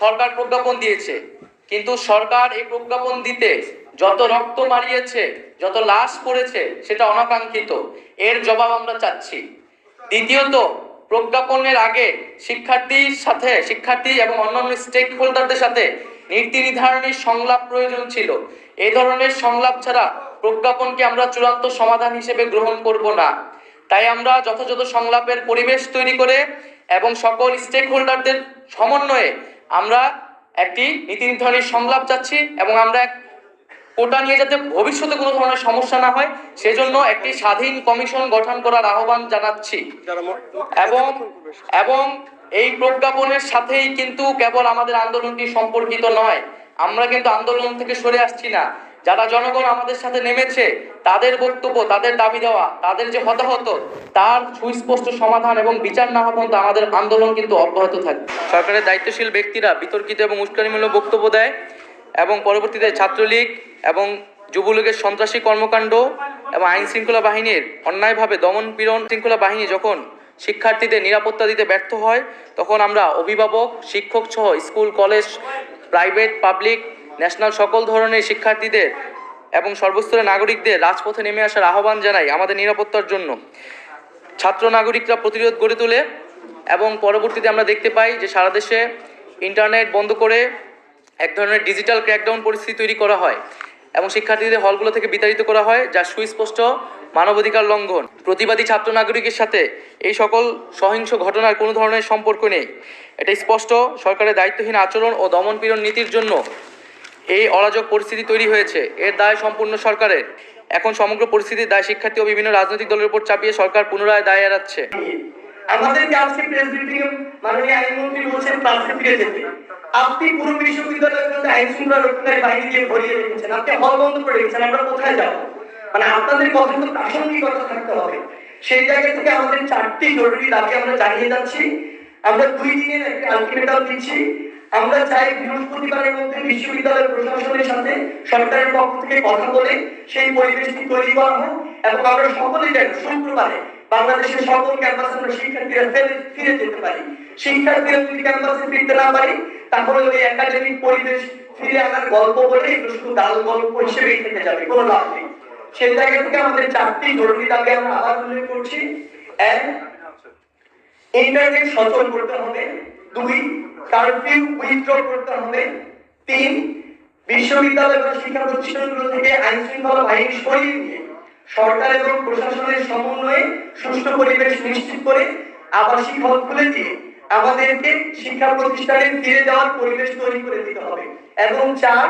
সরকার প্রজ্ঞাপন দিয়েছে। কিন্তু সরকার এই প্রজ্ঞাপন দিতে যত রক্ত মারিয়েছে যত লাশ পড়েছে, সেটা অনাকাঙ্ক্ষিত। এর জবাব আমরা চাচ্ছি। দ্বিতীয়ত, প্রজ্ঞাপনের আগে শিক্ষার্থীর সাথে, শিক্ষার্থী এবং অন্যান্য স্টেক হোল্ডারদের সাথে নীতি নির্ধারণের সংলাপ প্রয়োজন ছিল। এই ধরনের সংলাপ ছাড়া প্রজ্ঞাপনকে আমরা চূড়ান্ত সমাধান হিসেবে গ্রহণ করব না। তাই আমরা যথাযথ সংলাপের পরিবেশ তৈরি করে এবং সকল স্টেক হোল্ডারদের সমন্বয়ে আমরা একটি নীতি নির্ধারণী সংলাপ চাচ্ছি এবং আমরা কোটা নিয়ে যাতে ভবিষ্যতে কোনো ধরনের সমস্যা না হয়, সেজন্য একটি স্বাধীন কমিশন গঠন করার আহ্বান জানাচ্ছি। এবং এবং এই প্রজ্ঞাপনের সাথেই কিন্তু কেবল আমাদের আন্দোলনটি সম্পর্কিত নয়, আমরা কিন্তু আন্দোলন থেকে সরে আসছি না। যারা জনগণ আমাদের সাথে নেমেছে, তাদের বক্তব্য, তাদের দাবি দেওয়া, তাদের যে হতাহত, তার সুস্পষ্ট সমাধান এবং বিচার না হওয়া পর্যন্ত আমাদের আন্দোলন কিন্তু অব্যাহত থাকবে। সরকারের দায়িত্বশীল ব্যক্তিরা বিতর্কিত এবং উস্কানিমূলক বক্তব্য দেয় এবং পরবর্তীতে ছাত্রলীগ এবং যুবলীগের সন্ত্রাসী কর্মকাণ্ড এবং আইন শৃঙ্খলা বাহিনীর অন্যায়ভাবে দমন পীড়ন শৃঙ্খলা বাহিনী যখন শিক্ষার্থীদের নিরাপত্তা দিতে ব্যর্থ হয়, তখন আমরা অভিভাবক, শিক্ষক সহ school, college, private, public national সকল ধরনের শিক্ষার্থীদের এবং সর্বস্তরের নাগরিকদের রাজপথে নেমে আসার আহ্বান জানাই আমাদের নিরাপত্তার জন্য। ছাত্র নাগরিকরা প্রতিরোধ গড়ে তোলে এবং পরবর্তীতে আমরা দেখতে পাই যে সারা দেশে ইন্টারনেট বন্ধ করে এক ধরনের ডিজিটাল ক্র্যাকডাউন পরিস্থিতি তৈরি করা হয় এবং শিক্ষার্থীদের হলগুলো থেকে বিতাড়িত করা হয়, যা সুস্পষ্ট মানবাধিকার লঙ্ঘন। প্রতিবাদী ছাত্র নাগরিকের সাথে এই সকল সহিংস ঘটনার কোনো ধরনের সম্পর্ক নেই। এটা স্পষ্ট সরকারের দায়িত্বহীন আচরণ ও দমনপীড়ন নীতির জন্য এই অরাজক পরিস্থিতি তৈরি হয়েছে। এর দায় সম্পূর্ণ সরকারের। এখন সমগ্র পরিস্থিতির দায় শিক্ষার্থী ও বিভিন্ন রাজনৈতিক দলের উপর চাপিয়ে সরকার পুনরায় দায় এড়াচ্ছে। আমরা মানে আমরা দুই দিনের একটা আলটিমেটাম দিচ্ছি। আমরা চাই বৃহস্পতিবারের মধ্যে বিশ্ববিদ্যালয় প্রশাসনের সাথে সরকারের পক্ষ থেকে কথা বলে সেই পরিবেশটি তৈরি করা হোক এবং আমরা সকলেই যেন শুক্রবারে বাংলাদেশের সকল ক্যাম্পাসে আমরা শিক্ষার্থীরা ফেরে- যেতে পারি। শিক্ষার্থীরা যদি ক্যাম্পাসে ফিরতে না পারি, তাহলে ওই একাডেমিক পরিবেশ ফিরে আনার গল্প বলে শুধু ডাল গল্প হিসেবেই থেকে যাবে, কোনো লাভ নেই। সেই জায়গা থেকে আমাদের চারটি জরুরি দাবি আমরা আবার উল্লেখ করছি। এক ইন্টারনেট সচল করতে হবে। দুই কারফিউ উইথড্র করতে হবে। তিন, বিশ্ববিদ্যালয় বা শিক্ষা প্রতিষ্ঠানগুলো থেকে আইন শৃঙ্খলা বাহিনী সরিয়ে নিয়ে সরকার এবং প্রশাসনের সমন্বয়ে সুষ্ঠু পরিবেশ নিশ্চিত করে আবাসিক হল খুলে দিয়ে আমাদেরকে শিক্ষা প্রতিষ্ঠানে ফিরে যাওয়ার পরিবেশ তৈরি করে দিতে হবে। এবং চার,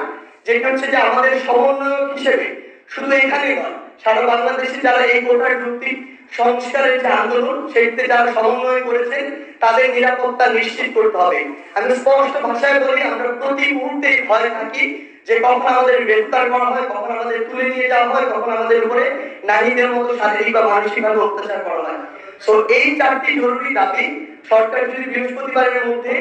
যেটা হচ্ছে যে আমাদের সমন্বয়ক হিসেবে শুধু এখানে নয়, সারা বাংলাদেশে যারা এই কোটার যুক্তি সংস্কারের যে আন্দোলন সেইতে যারা সমন্বয় করেছেন তাদের নিরাপত্তা নিশ্চিত করতে হবে। আমি স্পষ্ট ভাষায় বলি, আমরা প্রতি মুহূর্তে ভয় থাকি যে কখন আমাদের গ্রেফতার করা হয়, কখন আমাদের তুলে নিয়ে যাওয়া হয়, কখন আমাদের উপরে নারীদের মতো শারীরিক বা মানসিকভাবে অত্যাচার করা হয়। সো এই চারটি জরুরি দাবি, সরকার যদি বৃহস্পতিবারের মধ্যে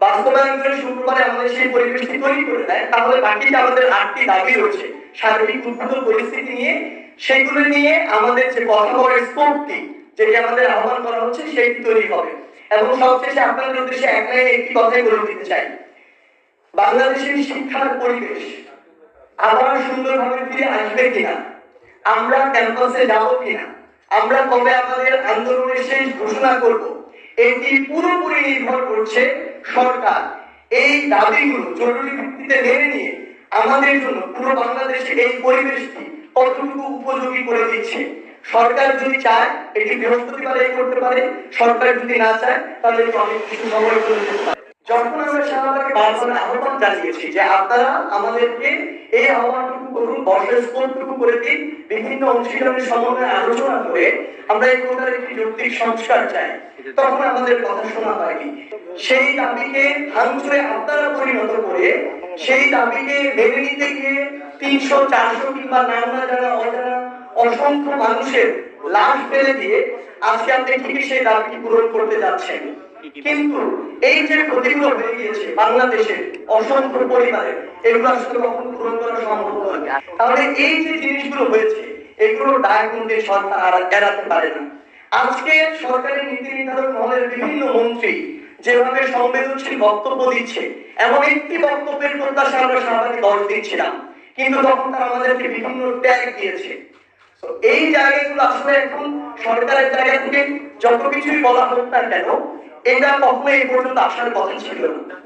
বাস্তবায়ন করে শুক্রবারে আমাদের সেই পরিবেশটি তৈরি করে দেয়, তাহলে বাকি যে আমাদের আটটি দাবি রয়েছে। সার্বিক উদ্ভূত পরিস্থিতি নিয়ে সেগুলো নিয়ে আমাদের যে কথা বলার স্কোপটি যেটি আমাদের আহ্বান করা হচ্ছে, সেটি তৈরি হবে। এবং সবশেষে আপনাদের উদ্দেশ্যে এক একটি কথাই বলে দিতে চাই। বাংলাদেশের শিক্ষার পরিবেশ আবার সুন্দরভাবে ফিরে আসবে কিনা? আমরা ক্যাম্পাসে যাব কিনা? আমরা কবে আমাদের আন্দোলনের শেষ ঘোষণা করব? এটি পুরোপুরি নির্ভর করছে সরকার। এই দাবিগুলো জরুরি ভিত্তিতে মেনে নিয়ে আমাদের জন্য পুরো বাংলাদেশে এই পরিবেশটি কতটুকু উপযোগী করে দিচ্ছে? সরকার যদি চায়, এটি বৃহস্পতিবারে করতে পারে। সরকার যদি না চায় তাহলে অনেক কিছু সময় করে দিতে পারে। যখন আমরা শাহবাগে বারবার আহ্বান জানিয়েছি যে আপনারা আমাদেরকে এই আহ্বানটুকু করুন, বর্ষের স্কোরটুকু করে দিন, বিভিন্ন অনুশীলনের সমন্বয়ে আলোচনা করে আমরা এই কোটার একটি যৌক্তিক সংস্কার চাই। তখন আমাদের কথা শোনা হয়নি। সেই দাবিকে ভাঙচুরে পরিণত করে, সেই দাবিকে নিতে গিয়ে তিনশো, চারশো কিংবা নাম না জানা অজানা অসংখ্য মানুষের ফেলে দিয়ে আজকে আপনি সেই দাবিটি পূরণ করতে যাচ্ছেন। কিন্তু এই যে ক্ষতিগুলো হয়ে গিয়েছে বাংলাদেশের অসংখ্য পরিবারে, এগুলো আসলে কখনো পূরণ করা সম্ভব নয়। তাহলে এই যে জিনিসগুলো হয়েছে, এগুলো দায় সরকার এড়াতে পারে না। আজকে সরকারি নীতি নির্ধারক মহলের বিভিন্ন মন্ত্রী যেভাবে সংবেদনশীল বক্তব্য দিচ্ছে, এমন একটি বক্তব্যের প্রত্যাশা আমরা শাহবাগে দশ দিচ্ছিলাম, কিন্তু তখন তারা আমাদেরকে বিভিন্ন ট্যাগ দিয়েছে। এই জায়গাগুলো আসলে এখন সরকারের জায়গা থেকে যত কিছুই বলা হোক না কেন, এটা কখনো এই পর্যন্ত আসার কথা ছিল না।